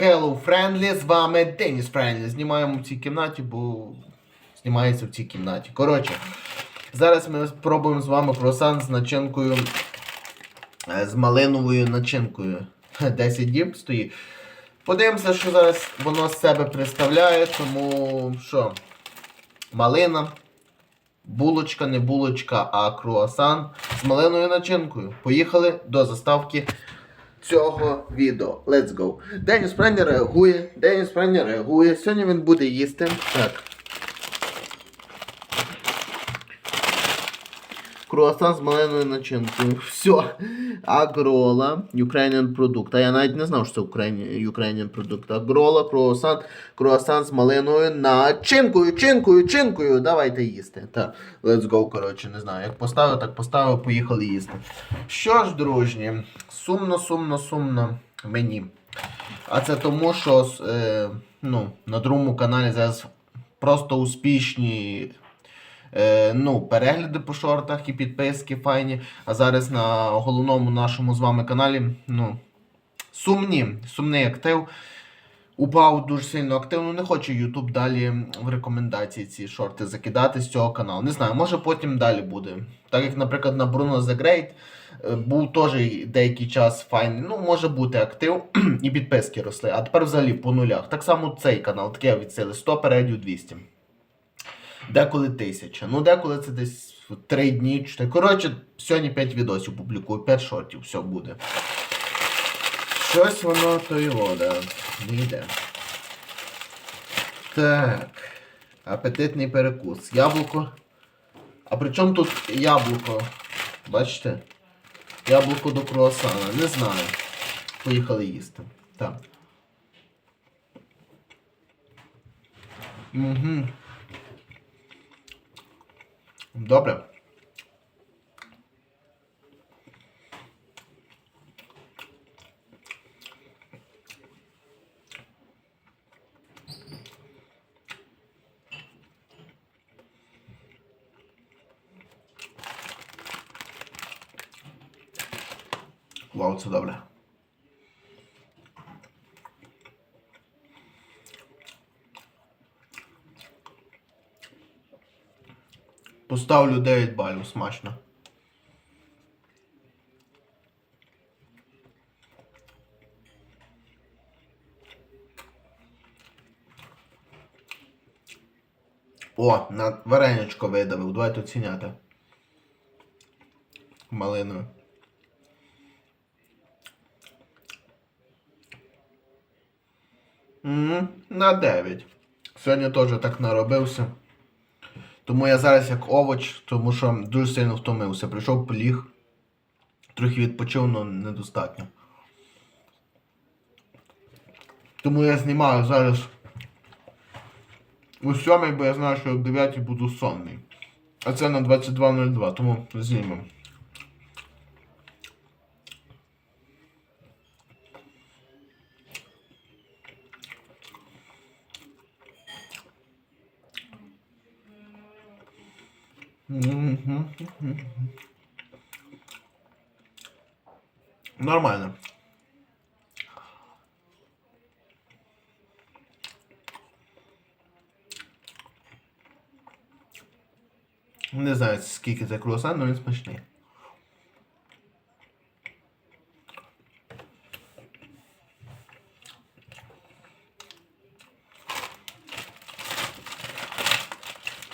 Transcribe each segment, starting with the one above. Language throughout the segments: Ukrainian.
Hello Friendly, з вами Деніс Friendly. Знімаємо в цій кімнаті, бо знімається в цій кімнаті. Коротше, зараз ми спробуємо з вами круасан з начинкою. е, З малиновою начинкою. Хе, 10 діб стоїть. Подивимося, що зараз воно з себе представляє, тому що малина, булочка, не булочка, а круасан з малиною начинкою. Поїхали до заставки цього відео. Let's go. Деніс Прення реагує. Деніс Прення реагує. Сьогодні він буде їсти. Так. Круасан з малиною начинкою. Все. Агрола. Ukrainian продукт. А я навіть не знав, що це Ukrainian, продукт. Агрола, круасан, круасан з малиною начинкою, чинкою, чинкою. Давайте їсти. Так, let's go, коротше, не знаю. Як поставив, так поставив, поїхали їсти. Що ж, дружні, сумно, сумно, сумно мені. А це тому, що е, ну, на другому каналі зараз просто успішні е, ну, перегляди по шортах і підписки файні. А зараз на головному нашому з вами каналі ну, сумні, сумний актив. Упав дуже сильно активно. Не хочу YouTube далі в рекомендації ці шорти закидати з цього каналу. Не знаю, може потім далі буде. Так як, наприклад, на Bruno The Great е, був теж деякий час файний. Ну, може бути актив і підписки росли. А тепер взагалі по нулях. Так само цей канал, таке від сили 100 передів 200. Деколи 1000. Ну, деколи це десь 3 дні. 4. Коротше, сьогодні 5 відосів публікую, 5 шортів, все буде. Щось воно то його, да. Не йде. Так. Апетитний перекус. Яблуко. А при чому тут яблуко? Бачите? Яблуко до круасана. Не знаю. Поїхали їсти. Так. Угу. Добре. Вау, це добре. Поставлю 9 балів, смачно. О, на вареничко видавив. Давайте оціняти. Малиною. М, На 9. Сьогодні теж так наробився. Тому я зараз як овоч, тому що дуже сильно втомився. Прийшов поліг. Трохи відпочив, але недостатньо. Тому я знімаю зараз у 7, бо я знаю, що о 9 буду сонний. А це на 22.02, тому знімемо. Нормально. Не знаю, скільки це круасан, але він смачний.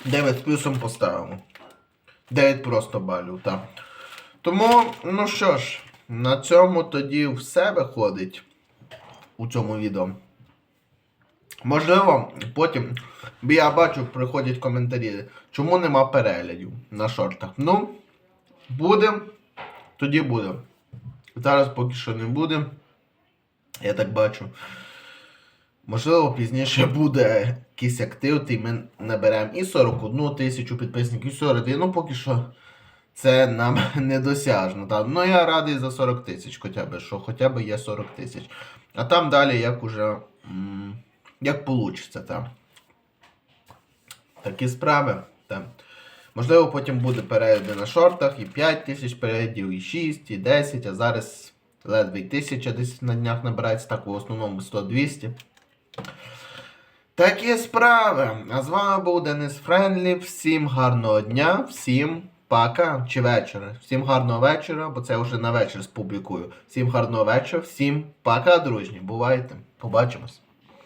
Дев'ять плюсом поставимо. 9 просто балів, так. Тому, ну що ж, на цьому тоді все виходить у цьому відео. Можливо, потім, я бачу, приходять коментарі, чому нема переглядів на шортах. Ну, буде, тоді буде. Зараз поки що не буде. Я так бачу. Можливо, пізніше буде якийсь актив, і ми наберемо і 41 тисячу підписників, і 40. Ну, поки що це нам недосяжно. Там. Ну, я радий за 40 тисяч, хоча б, що хоча б є 40 тисяч. А там далі як уже. Як вийде там. Такі справи. Там. Можливо, потім буде перегляди на шортах і 5 тисяч переглядів, і 6, і 10, а зараз Ледве тисяча десь на днях набирається, так в основному 100-200. Такі справи. А з вами був Денис Френлі. Всім гарного дня, всім пока чи вечора. Всім гарного вечора, бо це вже на вечір спублікую. Всім гарного вечора, всім пока, дружні. Бувайте. Побачимось.